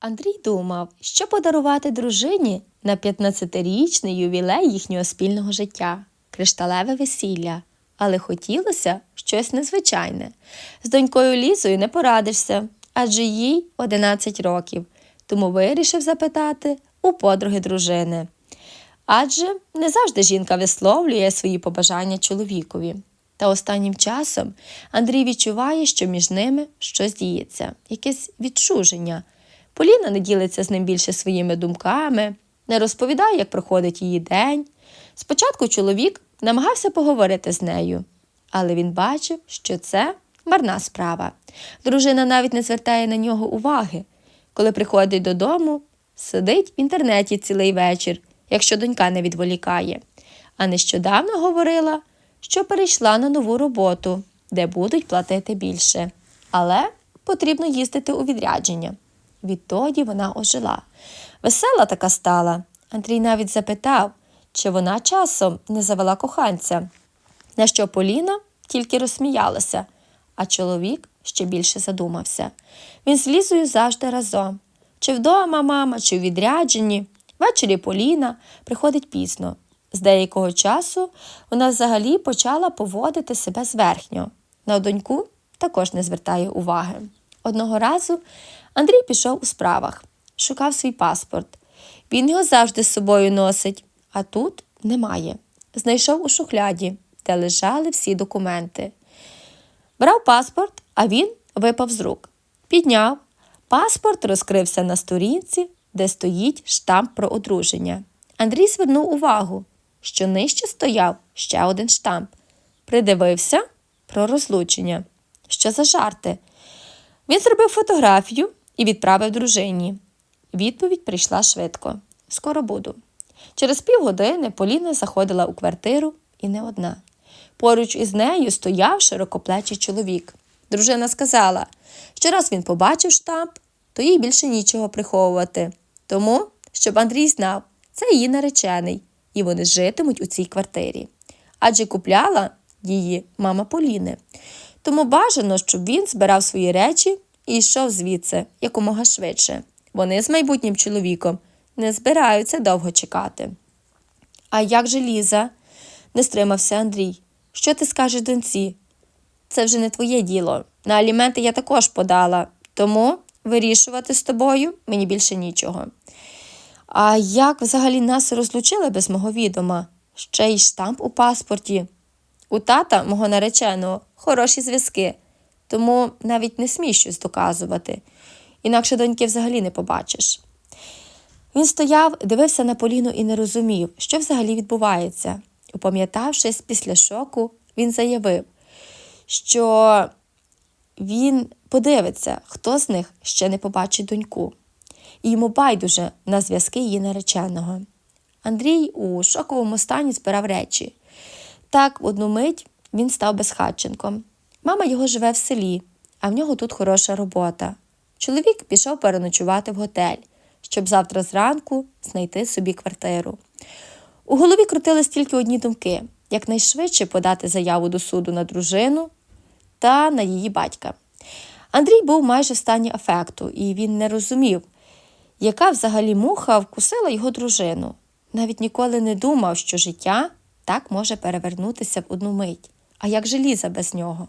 Андрій думав, що подарувати дружині на 15-річний ювілей їхнього спільного життя кришталеве весілля, але хотілося щось незвичайне. З донькою Лізою не порадишся, адже їй 11 років, тому вирішив запитати у подруги дружини. Адже не завжди жінка висловлює свої побажання чоловікові. Та останнім часом Андрій відчуває, що між ними щось діється, якесь відчуження. Поліна не ділиться з ним більше своїми думками, не розповідає, як проходить її день. Спочатку чоловік намагався поговорити з нею, але він бачив, що це марна справа. Дружина навіть не звертає на нього уваги. Коли приходить додому, сидить в інтернеті цілий вечір, якщо донька не відволікає. А нещодавно говорила, що перейшла на нову роботу, де будуть платити більше. Але потрібно їздити у відрядження. Відтоді вона ожила. Весела така стала. Андрій навіть запитав, чи вона часом не завела коханця. На що Поліна тільки розсміялася, а чоловік ще більше задумався. Він з Лізою завжди разом. Чи вдома мама, чи у відрядженні. Ввечері Поліна приходить пізно. З деякого часу вона взагалі почала поводити себе зверхньо. На доньку також не звертає уваги. Одного разу Андрій пішов у справах, шукав свій паспорт. Він його завжди з собою носить, а тут немає. Знайшов у шухляді, де лежали всі документи. Брав паспорт, а він випав з рук. Підняв. Паспорт розкрився на сторінці, де стоїть штамп про одруження. Андрій звернув увагу, що нижче стояв ще один штамп. Придивився про розлучення. Що за жарти? Він зробив фотографію і відправив дружині. Відповідь прийшла швидко. Скоро буду. Через півгодини Поліна заходила у квартиру і не одна. Поруч із нею стояв широкоплечий чоловік. Дружина сказала, що раз він побачив штамп, то їй більше нічого приховувати. Тому, щоб Андрій знав, це її наречений, і вони житимуть у цій квартирі. Адже купляла її мама Поліни. Тому бажано, щоб він збирав свої речі і йшов звідси якомога швидше. Вони з майбутнім чоловіком не збираються довго чекати. А як же Ліза? не стримався Андрій. Що ти скажеш доньці? Це вже не твоє діло. На аліменти я також подала, тому вирішувати з тобою мені більше нічого. А як взагалі нас розлучили без мого відома? Ще й штамп у паспорті. У тата, мого нареченого, хороші зв'язки, тому навіть не смій щось доказувати, інакше доньки взагалі не побачиш. Він стояв, дивився на Поліну і не розумів, що взагалі відбувається. Упам'ятавшись після шоку, він заявив, що він подивиться, хто з них ще не побачить доньку. І йому байдуже на зв'язки її нареченого. Андрій у шоковому стані збирав речі. Так, в одну мить він став безхатченком. Мама його живе в селі, а в нього тут хороша робота. Чоловік пішов переночувати в готель, щоб завтра зранку знайти собі квартиру. У голові крутились тільки одні думки якнайшвидше подати заяву до суду на дружину та на її батька. Андрій був майже в стані афекту, і він не розумів, яка взагалі муха вкусила його дружину. Навіть ніколи не думав, що життя так може перевернутися в одну мить. А як же Ліза без нього?